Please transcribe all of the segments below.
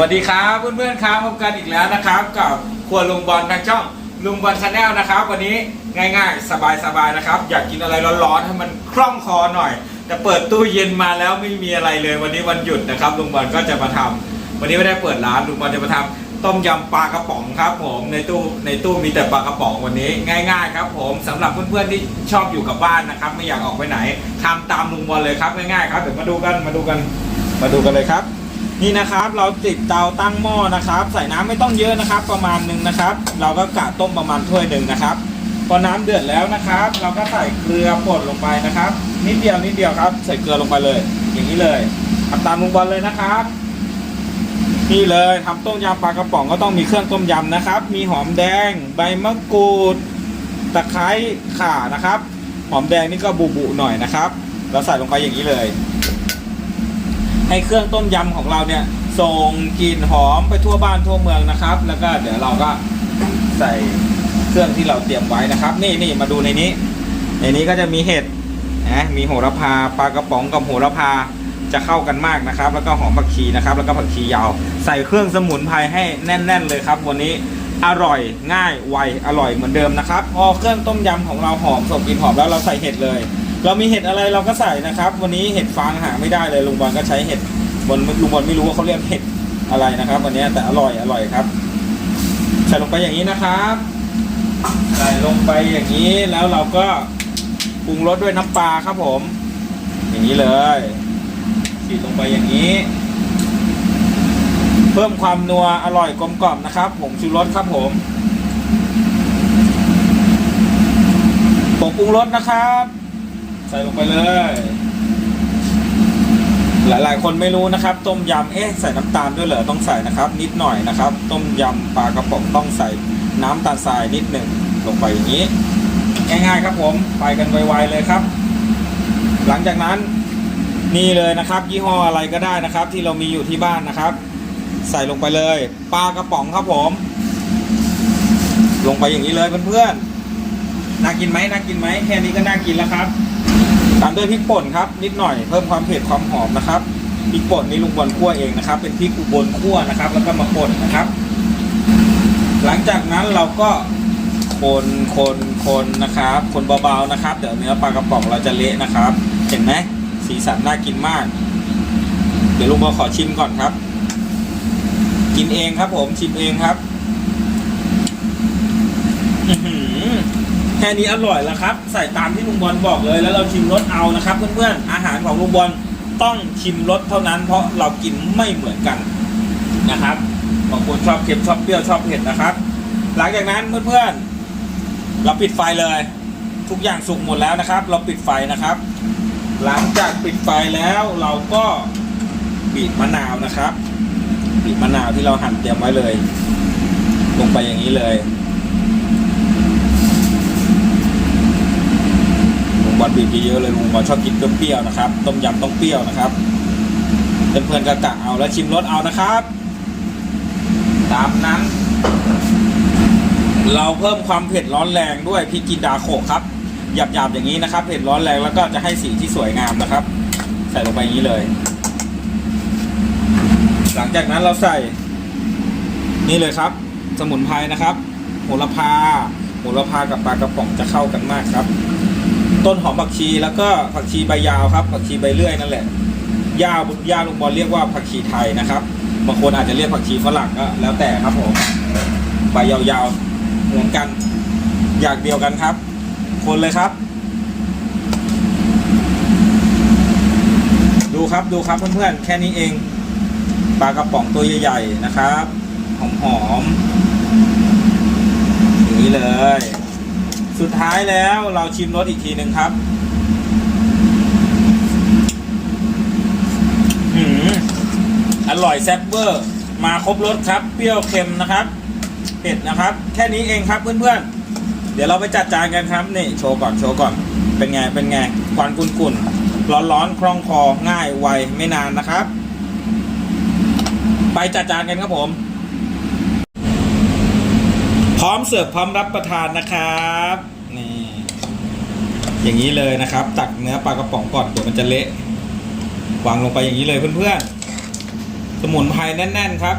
สวัสดีครับเพื่อนๆครับพบกันอีกแล้วนะครับกับครัวลุงบอลทางช่องลุงบอลชาแนลนะครับ วันนี้ง่ายๆ สบายๆนะครับ อยากกินอะไรร้อนๆให้มันคล่องคอหน่อย แต่เปิดตู้เย็นมาแล้วไม่มีอะไรเลย วันนี้วันหยุดนะครับลุงบอลก็จะมาทำวันนี้ไม่ได้เปิดร้านลุงบอลจะมาทำต้มยำปลากระป๋องครับ ผมในตู้ในตู้มีแต่ปลากระป๋องวันนี้ ง่าย ๆ ครับ ผมสำหรับเพื่อนๆที่ชอบอยู่กับบ้านนะครับ ไม่อยากออกไปไหนทำตามลุงบอลเลยครับง่ายๆครับเดี๋ยวมาดูกันมาดูกัน มาดูกันเลยครับ นี่นะครับเราติดเตาตั้งหม้อนะครับ ใส่น้ำไม่ต้องเยอะนะครับ ประมาณหนึ่งนะครับ เราก็กะต้มประมาณถ้วยหนึ่งนะครับพอน้ำเดือดแล้วนะครับ เราก็ใส่เกลือป่นลงไปนะครับ นิดเดียวนิดเดียวครับ ใส่เกลือลงไปเลย อย่างนี้เลยทำตามลุงบอลเลยนะครับนี่เลยทำต้มยำปลากระป๋องก็ต้องมีเครื่องต้มยำนะครับ มีหอมแดง ใบมะกรูดตะไคร้ข่านะครับ หอมแดงนี่ก็บุบๆหน่อยนะครับ เราใส่ลงไปอย่างนี้เลย ให้เครื่องต้มยำของเราเนี่ยส่งกลิ่นหอมไปทั่วบ้านทั่วเมืองนะครับ แล้วก็เดี๋ยวเราก็ใส่เครื่องที่เราเตรียมไว้นะครับ นี่นี่มาดูในนี้ ในนี้ก็จะมีเห็ดนะมีโหระพาปลากระป๋องกับโหระพาจะเข้ากันมากนะครับ แล้วก็หอมผักชีนะครับ แล้วก็ผักชียาว ใส่เครื่องสมุนไพรให้แน่น ๆ เลยครับ วันนี้อร่อยง่ายไวอร่อยเหมือนเดิมนะครับพอเครื่องต้มยำของเราหอมส่งกลิ่นหอมแล้วเราใส่เห็ดเลย เรามีเห็ดอะไรเราก็ใส่นะครับ วันนี้เห็ดฟางหาไม่ได้เลยลุงบอลก็ใช้เห็ดบนลุงบอลไม่รู้ว่าเขาเรียกเห็ดอะไรนะครับวันนี้แต่อร่อยอร่อยครับ ใส่ลงไปอย่างนี้นะครับใส่ลงไปอย่างนี้แล้วเราก็ปรุงรสด้วยน้ำปลาครับผม อย่างนี้เลยฉีดลงไปอย่างนี้ เพิ่มความนัวอร่อยกลมกล่อมนะครับผงชูรสครับผมผงปรุงรสนะครับ ใส่ลงไปเลย หลายๆ คนไม่รู้นะครับ ต้มยำเอ๊ะใส่น้ำตาลด้วยเหรอต้องใส่นะครับ นิดหน่อยนะครับ ต้มยำปลากระป๋องต้องใส่น้ำตาลทรายนิดหนึ่งลงไปอย่างนี้ ง่ายๆครับผมไปกันไวๆเลยครับ หลังจากนั้นนี่เลยนะครับ ยี่ห้ออะไรก็ได้นะครับ ที่เรามีอยู่ที่บ้านนะครับ ใส่ลงไปเลยปลากระป๋องครับผม ลงไปอย่างนี้เลยเพื่อนๆน่ากินไหมน่ากินไหมแค่นี้ก็น่ากินแล้วครับ ตามด้วยพริกป่นครับ นิดหน่อยเพิ่มความเผ็ดความหอมนะครับพริกป่นนี่ลุงบอลคั่วเองนะครับ เป็นพริกอุบลคั่วนะครับ แล้วก็มาป่นนะครับ หลังจากนั้นเราก็คนคนคนนะครับ คนเบาๆนะครับ เดี๋ยวเนื้อปลากระป๋องเราจะเละนะครับ เห็นไหมสีสันน่ากินมาก เดี๋ยวลุงบอลขอชิมก่อนครับ กินเองครับผมชิมเองครับอื แค่นี้อร่อยแล้วครับ ใส่ตามที่ลุงบอลบอกเลย แล้วเราชิมรสเอานะครับเพื่อนๆอาหารของลุงบอลต้องชิมรสเท่านั้น เพราะเรากินไม่เหมือนกันนะครับบางคนชอบเค็มชอบเปรี้ยวชอบเผ็ดนะครับ หลังจากนั้นเพื่อนๆเราปิดไฟเลย ทุกอย่างสุกหมดแล้วนะครับ เราปิดไฟนะครับ หลังจากปิดไฟแล้วเราก็บีบมะนาวนะครับบีบมะนาวที่เราหั่นเตรียมไว้เลย ลงไปอย่างนี้เลย ลุงบอลบีบเยอะๆเลยลุงบอชอบกินเปรี้ยวๆนะครับ ต้มยำต้องเปรี้ยวนะครับเพื่อนๆก็กะเอาแล้วชิมรสเอานะครับ ตามนั้น เราเพิ่มความเผ็ดร้อนแรงด้วยพริกจินดาโขกครับหยาบๆอย่างนี้นะครับ เผ็ดร้อนแรงแล้วก็จะให้สีที่สวยงามนะครับ ใส่ลงไปอย่างนี้เลย หลังจากนั้นเราใส่ นี่เลยครับ สมุนไพรนะครับโหระพาโหระพากับปลากระป๋องจะเข้ากันมากครับ ต้นหอมผักชีแล้วก็ผักชีใบยาวครับ ผักชีใบเลื่อยนั่นแหละยาวย่าลุงบอลเรียกว่าผักชีไทยนะครับบางคนอาจจะเรียกผักชีฝรั่งก็แล้วแต่ครับผมใบยาวๆเหมือนกันอย่างเดียวกันครับ คนเลยครับ ดูครับดูครับเพื่อนๆแค่นี้เองปลากระป๋องตัวใหญ่ๆนะครับหอมๆอย่างนี้เลย สุดท้ายแล้วเราชิมรสอีกทีหนึ่งครับอร่อยแซ่บเวอร์ มาครบรสครับ เปรี้ยวเค็มนะครับ เผ็ดนะครับ แค่นี้เองครับเพื่อนๆ เดี๋ยวเราไปจัดจานกันครับ นี่โชว์ก่อนโชว์ก่อน เป็นไง เป็นไง ควันกุ่นๆ ร้อนๆ คล่องคอ ง่าย ไว ไม่นานนะครับ ไปจัดจานกันครับผม ร้อมเสิร์ฟพร้อมรับประทานนะครับนี่อย่างนี้เลยนะครับ ตักเนื้อปลากระป๋องก่อนเดี๋ยวมันจะเละวางลงไปอย่างนี้เลยเพื่อนๆสมุนไพรแน่น ๆครับ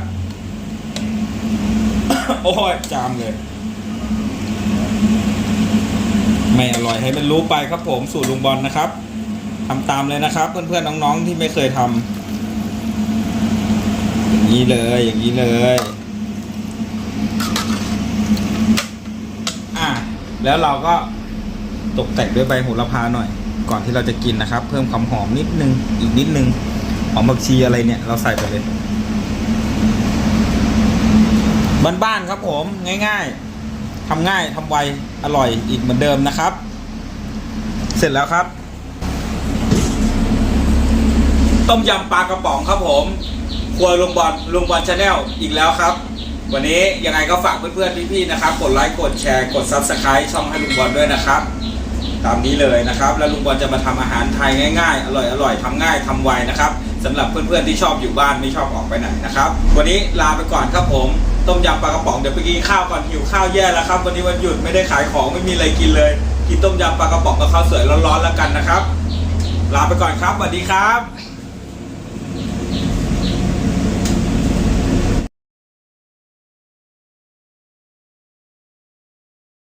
โอ้ยจามเลย ไม่อร่อยให้มันรู้ไปครับผมสูตรลุงบอลนะครับทำตามเลยนะครับ เพื่อนๆน้องๆที่ไม่เคยทำอย่างนี้เลยอย่างนี้เลย อะ แล้วเราก็ตกแต่งด้วยใบโหระพาหน่อย ก่อนที่เราจะกินนะครับ เพิ่มความหอมนิดนึง อีกนิดนึง หอมผักชีอะไรเนี่ย เราใส่ไปเลยบ้านๆครับผมง่าย ๆทำง่ายทำไวอร่อยอีกเหมือนเดิมนะครับ เสร็จแล้วครับ ต้มยำปลากระป๋องครับผมครัวลุงบอลลุงบอลชาแนลอีกแล้วครับ วันนี้ยังไงก็ฝากเพื่อนๆพี่ๆนะครับ กดไลค์กดแชร์กด Subscribe ช่องให้ลุงบอลด้วยนะครับ ตามนี้เลยนะครับ แล้วลุงบอลจะมาทำอาหารไทยง่ายๆ อร่อยๆทำง่ายทำไวนะครับสำหรับเพื่อนๆที่ชอบอยู่บ้านไม่ชอบออกไปไหนนะครับ วันนี้ลาไปก่อนครับผม ต้มยำปลากระป๋องเดี๋ยวไปกินข้าวก่อนหิวข้าวแย่แล้วครับ วันนี้วันหยุดไม่ได้ขายของไม่มีอะไรกินเลย กินต้มยำปลากระป๋องกับข้าวสวยร้อนๆแล้วกันนะครับ ลาไปก่อนครับสวัสดีครับ